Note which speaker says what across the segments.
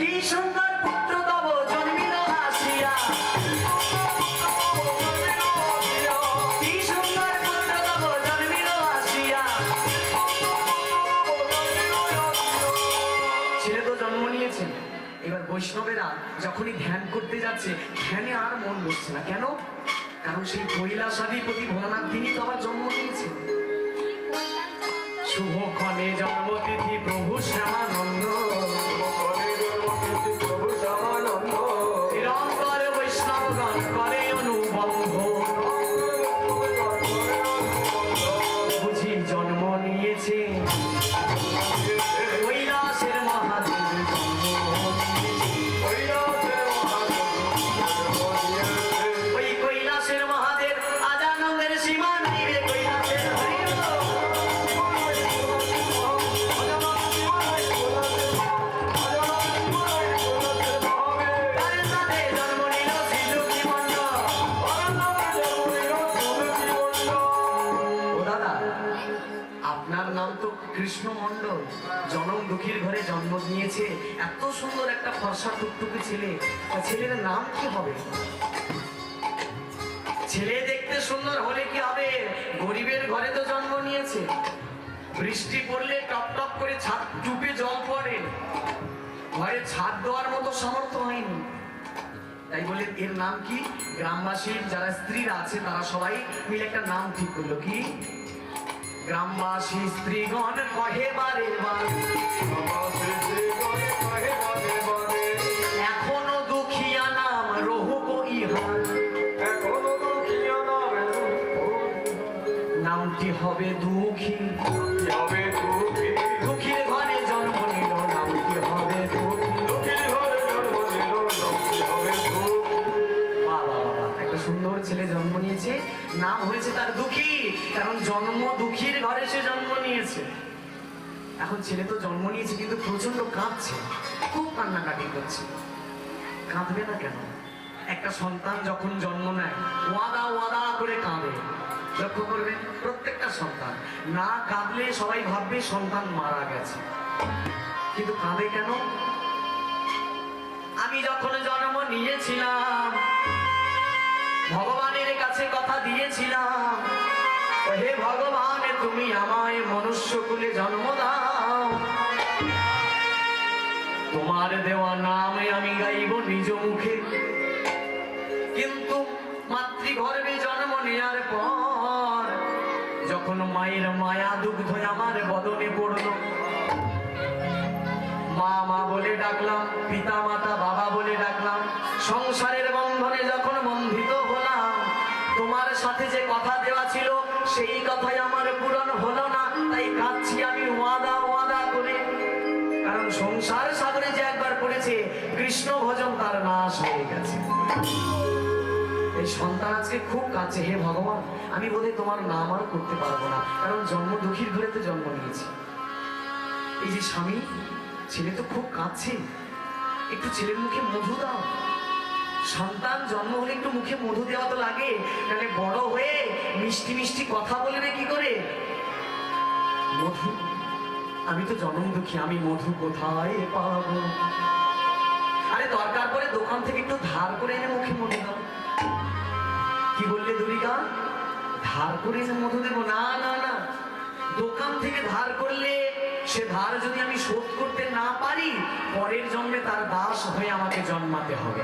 Speaker 1: কি সুন্দর পুত্র তব জন্মিল আসিয়া। কি সুন্দর পুত্র তব জন্মিল আসিয়া। ছেলে তো জন্ম নিয়েছেন এবার বৈষ্ণবেরা যখনই ধ্যান করতে যাচ্ছে ধ্যানে আর মন বসছে না। কেন? কারণ সেই কৈলাসাধিপতি ভোলানাথ তিনি তো আবার জন্ম নিয়েছেন শুভক্ষণে জন্মতিথি প্রভু শ্যামানন্দ জনম দুঃখীর ঘরে জন্ম নিয়েছে এত সুন্দর একটা ফর্সা টুকটুকে ছেলে। ছেলের নাম কি হবে? ছেলে দেখতে সুন্দর হলে কি হবে? গরিবের ঘরে তো জন্ম নিয়েছে। বৃষ্টি পড়লে টপ টপ করে ছাদ টুপে জল পড়ে। ঘরে ছাদ দেওয়ার মতো সামর্থ্য হয়নি। তাই বলে, এর নাম কি? গ্রামবাসীর যারা স্ত্রীরা আছে, তারা সবাই মিলে একটা নাম ঠিক করল। কি? গ্রামবাসী স্ত্রীগণ কহে বারে বারে। এখনও দুঃখিয়া নাম রহুক ইহার নামটি হবে দুঃখী। নাম হয়েছে তার দুঃখী, কারণ জন্ম দুঃখীর ঘরে সে জন্ম নিয়েছে। এখন ছেলে তো জন্ম নিয়েছে, কিন্তু প্রচণ্ড কাঁদছে, খুব কান্নাকাটি করছে। কাঁদবে না কেন? একটা সন্তান যখন জন্ম নেয়, ওয়াদা ওয়াদা করে কাঁদে। লক্ষ্য করবেন, প্রত্যেকটা সন্তান, না কাঁদলে সবাই ভাববে সন্তান মারা গেছে। কিন্তু কাঁদে কেন? আমি যখন জন্ম নিয়েছিলাম ভগবানের কাছে কথা দিয়েছিলাম। হে ভগবান, তুমি আমায় মনুষ্য কুলে জন্ম দাও। তোমার দেওয়া নামে আমি গাইব নিজ মুখে। কিন্তু মাতৃগর্ভে জন্ম নেওয়ার পর যখন মায়ের মায়া দুগ্ধ আমার বদনে পড়ল, মা মা বলে ডাকলাম, পিতা মাতা বাবা বলে ডাকলাম, সংসারের বন্ধনে যখন সাথে যে কথা দেওয়া ছিল, সেই কথাই আমার পূরণ হলো না। তাই কাঁদছি আমি ওয়াদা ওয়াদা করে। কারণ সংসার সাগরে যে একবার পড়েছে, কৃষ্ণ ভজন তার নাশ হয়ে গেছে। এই সন্তান আজকে খুব কাছে। হে ভগবান, আমি বোধহয় তোমার নাম আর করতে পারব না। কারণ জন্ম দুঃখীর ঘরে তো জন্ম নিয়েছি। এই যে স্বামী, ছেলে তো খুব কাঁদছে একটু ছেলের মুখে মধু দাও। সন্তান জন্ম হলে একটু মুখে মধু দেওয়া তো লাগে। তাহলে বড় হয়ে মিষ্টি মিষ্টি কথা বলবে কি করে? মধু? আমি তো জন্ম দুঃখী, আমি মধু কোথায় পাবো? আরে দরকার পড়ে দোকান থেকে একটু ধার করে এনে মুখে মধু দাও। কি বললে দুরিকা ধার করে এনে মধু দেবো? না না না। দোকান থেকে ধার করলে সে ধার যদি আমি শোধ করতে না পারি, পরের জন্মে তার দাস হয়ে আমাকে জন্মাতে হবে।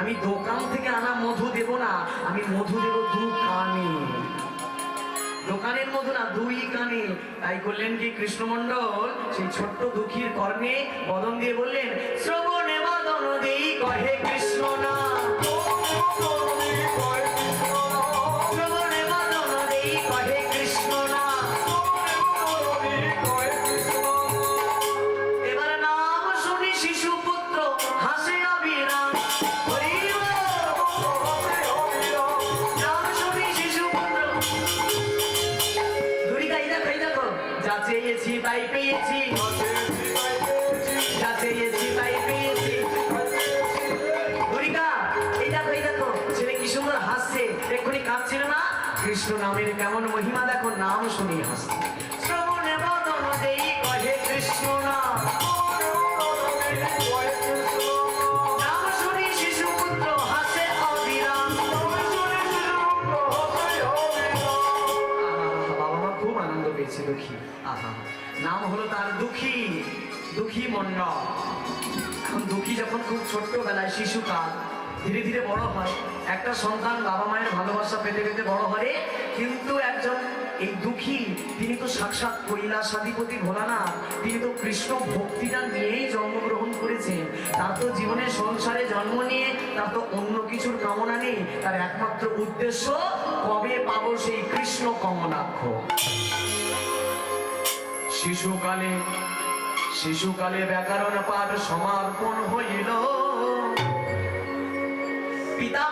Speaker 1: আমি দোকান থেকে আনা মধু দেব না, আমি মধু দেব দু কানে। দোকানের মধু না, দুই কানে। তাই করলেন কি কৃষ্ণমন্ডল সেই ছোট্ট দুঃখীর কর্ণে বদন দিয়ে বললেন, শ্রবণে বদন দেই, কহে কৃষ্ণ না। তাই পেয়েছি। যা চেয়েছি তাই পেয়েছি। ধুরিকা এই দেখো এই দেখো, ছেলে কি সুন্দর হাসছে। এক্ষুনি কাঁদছিল না? কৃষ্ণ নামের কেমন মহিমা দেখো, নাম শুনি হাসছে। শ্রবণে বদন দেই কহে কৃষ্ণ নাম। পেয়েছে, দুঃখী। আহা নাম হলো তার দুঃখী দুঃখী মন্ডল। এখন দুঃখী যখন খুব ছোট্টবেলায় শিশুকাল, ধীরে ধীরে বড় হয়। একটা সন্তান বাবা মায়ের ভালোবাসা পেতে পেতে বড় হয় কিন্তু একজন এই দুঃখী, তিনি তো সাক্ষাৎ কৈলাসাধিপতি ভোলানাথ, তিনি তো কৃষ্ণ ভক্তিটা নিয়েই জন্মগ্রহণ করেছেন। তার তো জীবনে সংসারে জন্ম নিয়ে তার তো অন্য কিছুর কামনা নেই। তার একমাত্র উদ্দেশ্য, কবে পাবো সেই কৃষ্ণ কমলাক্ষ? শিশুকালে শিশুকালে ব্যাকরণ পাঠ সমাপন হইল। পিতা